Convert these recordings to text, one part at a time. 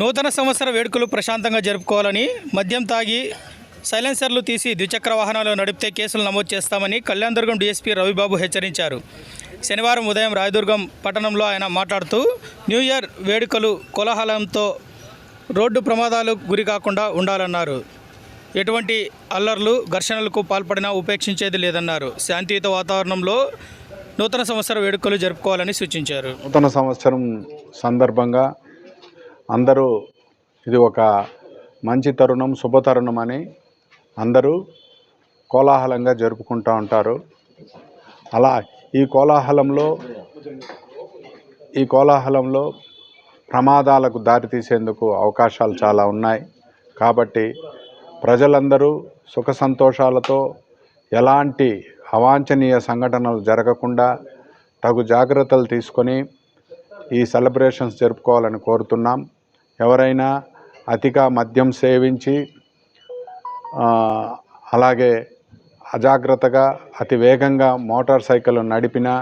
నూతన సంవత్సర వేడుకలు ప్రశాంతంగా జరుపుకోవాలని మద్యం తాగి సైలెన్సర్లు తీసి ద్విచక్ర వాహనాలు నడిపితే కేసులు నమోదు చేస్తామని కళ్యాణదుర్గం డీఎస్పీ రవిబాబు హెచ్చరించారు. శనివారం ఉదయం రాయదుర్గం పట్టణంలో ఆయన మాట్లాడుతూ న్యూ ఇయర్ వేడుకలు కోలాహలంతో రోడ్డు ప్రమాదాలు గురి కాకుండా ఉండాలన్నారు. ఎటువంటి అల్లర్లు ఘర్షణలకు పాల్పడినా ఉపేక్షించేది లేదన్నారు. శాంతియుత వాతావరణంలో నూతన సంవత్సర వేడుకలు జరుపుకోవాలని సూచించారు. నూతన సంవత్సరం సందర్భంగా అందరూ ఇది ఒక మంచి తరుణం శుభతరుణం అని అందరూ కోలాహలంగా జరుపుకుంటూ ఉంటారు. అలా ఈ కోలాహలంలో ఈ కోలాహలంలో ప్రమాదాలకు దారితీసేందుకు అవకాశాలు చాలా ఉన్నాయి. కాబట్టి ప్రజలందరూ సుఖ సంతోషాలతో ఎలాంటి అవాంఛనీయ సంఘటనలు జరగకుండా తగు జాగ్రత్తలు తీసుకొని ఈ సెలబ్రేషన్స్ జరుపుకోవాలని కోరుతున్నాం. ఎవరైనా అతిగా మద్యం సేవించి అలాగే అజాగ్రత్తగా అతి వేగంగా మోటార్ సైకిల్ నడిపినా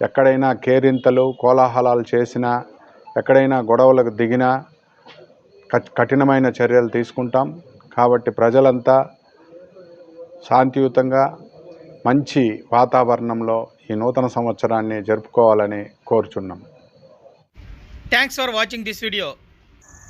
ఎక్కడైనా కేరింతలు కోలాహలాలు చేసినా ఎక్కడైనా గొడవలకు దిగినా కఠినమైన చర్యలు తీసుకుంటాం. కాబట్టి ప్రజలంతా శాంతియుతంగా మంచి వాతావరణంలో ఈ నూతన సంవత్సరాన్ని జరుపుకోవాలని కోరుచున్నాం. Thanks for watching this video